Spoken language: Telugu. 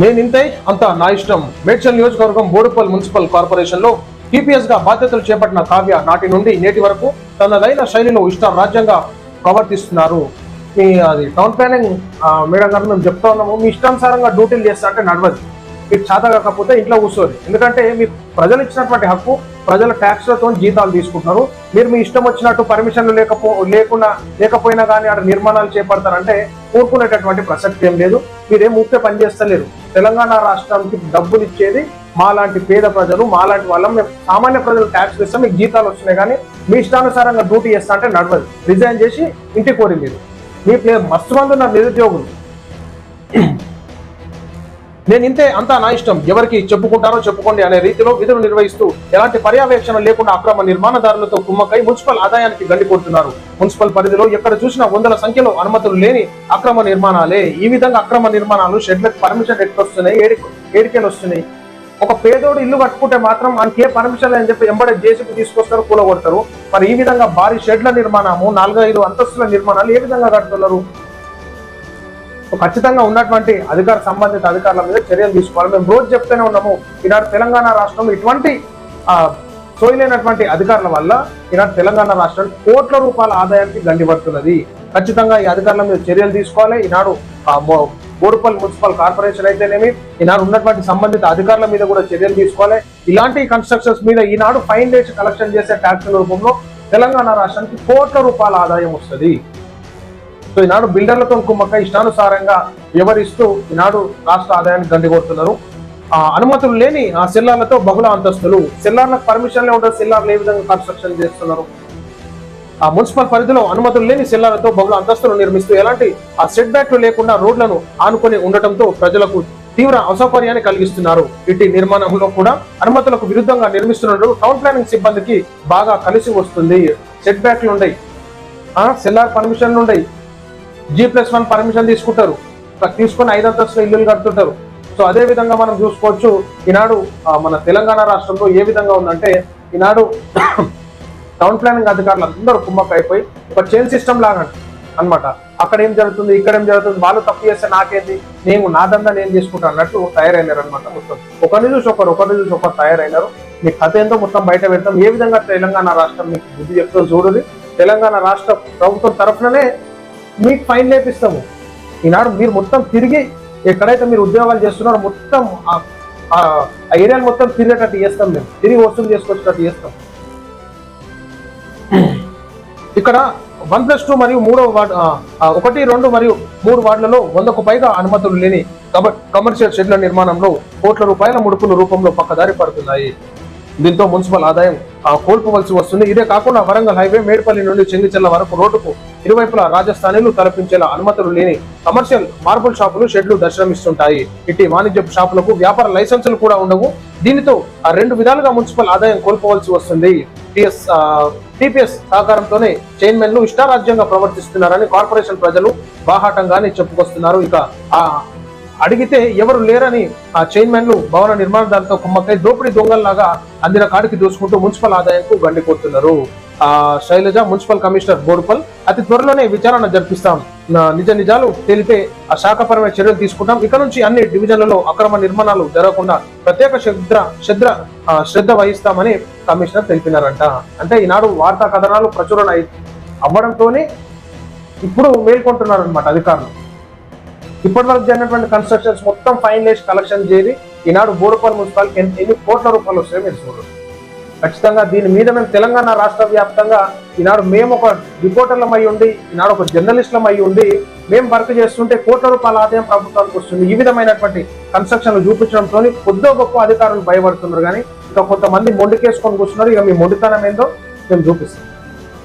నేను ఇంతే అంత నా ఇష్టం. మేడ్చల్ నియోజకవర్గం బోడుపల్ మున్సిపల్ కార్పొరేషన్లో టీపీఎస్గా బాధ్యతలు చేపట్టిన కావ్య నాటి నుండి నేటి వరకు తనదైన శైలిలో ఇష్ట రాజ్యంగా ప్రవర్తిస్తున్నారు. మీ అది టౌన్ ప్లానింగ్ మేడం గారు మేము చెప్తా ఉన్నాము. మీ ఇష్టానుసారంగా డ్యూటీలు చేస్తా అంటే నడవదు. మీరు చేత కాకపోతే ఇంట్లో కూర్చోరు. ఎందుకంటే మీ ప్రజలు ఇచ్చినటువంటి హక్కు ప్రజల ట్యాక్స్లతో జీతాలు తీసుకుంటున్నారు. మీరు మీ ఇష్టం వచ్చినట్టు పర్మిషన్లు లేకపో లేకుండా లేకపోయినా కానీ అక్కడ నిర్మాణాలు చేపడతారంటే కోరుకునేటటువంటి ప్రసక్తి ఏం లేదు. మీరేం ఊరికే పనిచేస్తలేరు తెలంగాణ రాష్ట్రానికి డబ్బులు ఇచ్చేది మాలాంటి పేద ప్రజలు మాలాంటి వాళ్ళం. మేము సామాన్య ప్రజలు ట్యాక్స్ ఇస్తాం మీకు జీతాలు వస్తున్నాయి కానీ మీ ఇష్టానుసారంగా డ్యూటీ చేస్తా అంటే నడవదు. రిజైన్ చేసి ఇంటికి కోరి మీరు మీ ప్లే మస్తు మంది ఉన్నారు నిరుద్యోగులు. నేను ఇంతే అంతా నా ఇష్టం. ఎవరికి చెప్పుకుంటారో చెప్పుకోండి అనే రీతిలో విధులు నిర్వహిస్తూ ఎలాంటి పర్యవేక్షణ లేకుండా అక్రమ నిర్మాణదారులతో కుమ్మకై మున్సిపల్ ఆదాయానికి గండి కొడుతున్నారు. మున్సిపల్ పరిధిలో ఎక్కడ చూసినా వందల సంఖ్యలో అనుమతులు లేని అక్రమ నిర్మాణాలే. ఈ విధంగా అక్రమ నిర్మాణాలు షెడ్లకు పర్మిషన్ ఎట్లా ఏడి ఏడికేలు వస్తున్నాయి. ఒక పేదోడు ఇల్లు కట్టుకుంటే మాత్రం మనకి ఏ పర్మిషన్ అని చెప్పి ఎంబడే జేసీపీ తీసుకొస్తారు కూలగొడతారు. మరి ఈ విధంగా భారీ షెడ్ల నిర్మాణము నాలుగైదు అంతస్తుల నిర్మాణాలు ఏ విధంగా కడుతున్నారు? ఖచ్చితంగా ఉన్నటువంటి అధికార సంబంధిత అధికారుల మీద చర్యలు తీసుకోవాలి. మేము రోజు చెప్తూనే ఉన్నాము ఈనాడు తెలంగాణ రాష్ట్రంలో ఇటువంటి సోయలేనటువంటి అధికారుల వల్ల ఈనాడు తెలంగాణ రాష్ట్రం కోట్ల రూపాయల ఆదాయానికి గండి పడుతున్నది. ఖచ్చితంగా ఈ అధికారుల మీద చర్యలు తీసుకోవాలి. ఈనాడు ఆ, బోడుపల్ మున్సిపల్ కార్పొరేషన్ అయితేనేమి ఈనాడు ఉన్నటువంటి సంబంధిత అధికారుల మీద కూడా చర్యలు తీసుకోవాలి. ఇలాంటి కన్స్ట్రక్షన్స్ మీద ఈనాడు ఫైన్ వేసి కలెక్షన్ చేసే ట్యాక్స్ రూపంలో తెలంగాణ రాష్ట్రానికి కోట్ల రూపాయల ఆదాయం వస్తుంది. సో ఈనాడు బిల్డర్లతో కుమ్మక్క ఇష్టానుసారంగా వ్యవహరిస్తూ ఈనాడు రాష్ట్ర ఆదాయాన్ని గండిగొడుతున్నారు ఆ అనుమతులు లేని ఆ సెల్లార్లతో బహుళ అంతస్తులు సెల్లార్లకు పర్మిషన్లే ఉండదు సెల్లార్లు ఏ విధంగా కన్స్ట్రక్షన్ చేస్తున్నారు? ఆ మున్సిపల్ పరిధిలో అనుమతులు లేని సెల్లార్లతో బహుళ అంతస్తులు నిర్మిస్తూ ఎలాంటి ఆ సెట్ బ్యాక్లు లేకుండా రోడ్లను ఆనుకొని ఉండటంతో ప్రజలకు తీవ్ర అసౌకర్యాన్ని కలిగిస్తున్నారు. ఇటు నిర్మాణంలో కూడా అనుమతులకు విరుద్ధంగా నిర్మిస్తున్నట్టు టౌన్ ప్లానింగ్ సిబ్బందికి బాగా కలిసి వస్తుంది. సెట్ బ్యాక్లు ఉన్నాయి ఆ సెల్లార్ పర్మిషన్లు ఉన్నాయి జీ ప్లస్ వన్ పర్మిషన్ తీసుకుంటారు. తీసుకొని ఐదు అంతస్తుల ఇల్లులు కడుతుంటారు. సో అదే విధంగా మనం చూసుకోవచ్చు ఈనాడు మన తెలంగాణ రాష్ట్రంలో ఏ విధంగా ఉందంటే ఈనాడు టౌన్ ప్లానింగ్ అధికారులు అందరూ కుమ్మక్క అయిపోయి ఒక చైన్ సిస్టమ్ లాగా అన్నమాట. అక్కడ ఏం జరుగుతుంది ఇక్కడ ఏం జరుగుతుంది వాళ్ళు తప్పు చేస్తే నాకేంది నేను నా దందా నేను చేసుకుంటా అన్నట్టు తయారైనారు అనమాట మొత్తం. ఒకరిని చూసి ఒకరు ఒకరిని చూసి ఒకరు తయారైనారు. మీ కథ ఏంటో మొత్తం బయట పెడతాం. ఏ విధంగా తెలంగాణ రాష్ట్రం మీకు బుద్ధి చెప్తూ చూడదు తెలంగాణ రాష్ట్ర ప్రభుత్వం తరఫుననే మీకు ఫైన్ లేపిస్తాము. ఈనాడు మీరు మొత్తం తిరిగి ఎక్కడైతే మీరు ఉద్యోగాలు చేస్తున్నారో మొత్తం ఆ- ఏరియాలు మొత్తం తిరిగేటట్టు చేస్తాం మేము. తిరిగి వసూలు చేసుకొచ్చేటట్టు చేస్తాం. ఇక్కడ వన్ ప్లస్ టూ మరియు మూడవ వార్డు ఒకటి రెండు మరియు మూడు వార్డులలో వందకు పైగా అనుమతులు లేని కమర్షియల్ షెడ్ల నిర్మాణంలో కోట్ల రూపాయల ముడుపుల రూపంలో పక్కదారి పడుతున్నాయి. దీంతో మున్సిపల్ ఆదాయం కోల్పోవలసి వస్తుంది. ఇదే కాకుండా వరంగల్ హైవే మేడ్పల్లి నుండి చెంగిచెల్ల వరకు రోడ్డుకు ఇరువైపులా రాజస్థానీలు తలపించేలా అనుమతులు లేని కమర్షియల్ మార్బుల్ షాపులు షెడ్లు దర్శనమిస్తుంటాయి. ఇట్టి వాణిజ్య షాపులకు వ్యాపార లైసెన్సులు కూడా ఉండవు. దీనితో ఆ రెండు విధాలుగా మున్సిపల్ ఆదాయం కోల్పోవలసి వస్తుంది. టిఎస్ టిపిఎస్ సహకారంతోనే చైర్మన్లు ఇష్టారాజ్యంగా ప్రవర్తిస్తున్నారని కార్పొరేషన్ ప్రజలు బాహాటంగానే చెప్పుకొస్తున్నారు. ఇక ఆ అడిగితే ఎవరు లేరని ఆ చైర్మన్లు భవన నిర్మాణదారులతో కుమ్మక్కై దోపిడీ దొంగల్లాగా అందిన కాడికి దూసుకుంటూ మున్సిపల్ ఆదాయంకు గండిపోతున్నారు. Sailaja municipal commissioner Boduppal. అతి త్వరలోనే విచారణ జరిపిస్తాం. నిజ నిజాలు తెలిపే ఆ శాఖపరమైన చర్యలు తీసుకుంటాం. ఇక నుంచి అన్ని డివిజన్లలో అక్రమ నిర్మాణాలు జరగకుండా ప్రత్యేక శ్రద్ధ శ్రద్ధ ఆ, శ్రద్ధ వహిస్తామని కమిషనర్ తెలిపినారంట. అంటే ఈనాడు వార్తా కథనాలు ప్రచురణ అవ్వడంతోనే ఇప్పుడు మేల్కొంటున్నారు అనమాట అధికారులు. ఇప్పటి వరకు జరిగినటువంటి కన్స్ట్రక్షన్స్ మొత్తం ఫైన్ వేసి కలెక్షన్ చేరి ఈనాడు బోడుపల్లి మున్సిపాలిటీ ఎన్ని ఎన్ని కోట్ల రూపాయలు వస్తాయో మీరు చూడండి ఖచ్చితంగా దీని మీద మేము తెలంగాణ రాష్ట్ర వ్యాప్తంగా ఈనాడు మేము ఒక రిపోర్టర్లం అయి ఉండి ఈనాడు ఒక జర్నలిస్టులం అయి ఉండి మేము వర్క్ చేస్తుంటే కోట్ల రూపాయల ఆదాయం ప్రభుత్వానికి వస్తుంది. ఈ విధమైనటువంటి కన్స్ట్రక్షన్లు చూపించడంతో కొద్దో గొప్ప అధికారులు భయపడుతున్నారు. కానీ ఇంకా కొంతమంది మొండికేసుకొని కూర్చున్నారు. ఇక మీ మొండితనం ఏందో మేము చూపిస్తాం.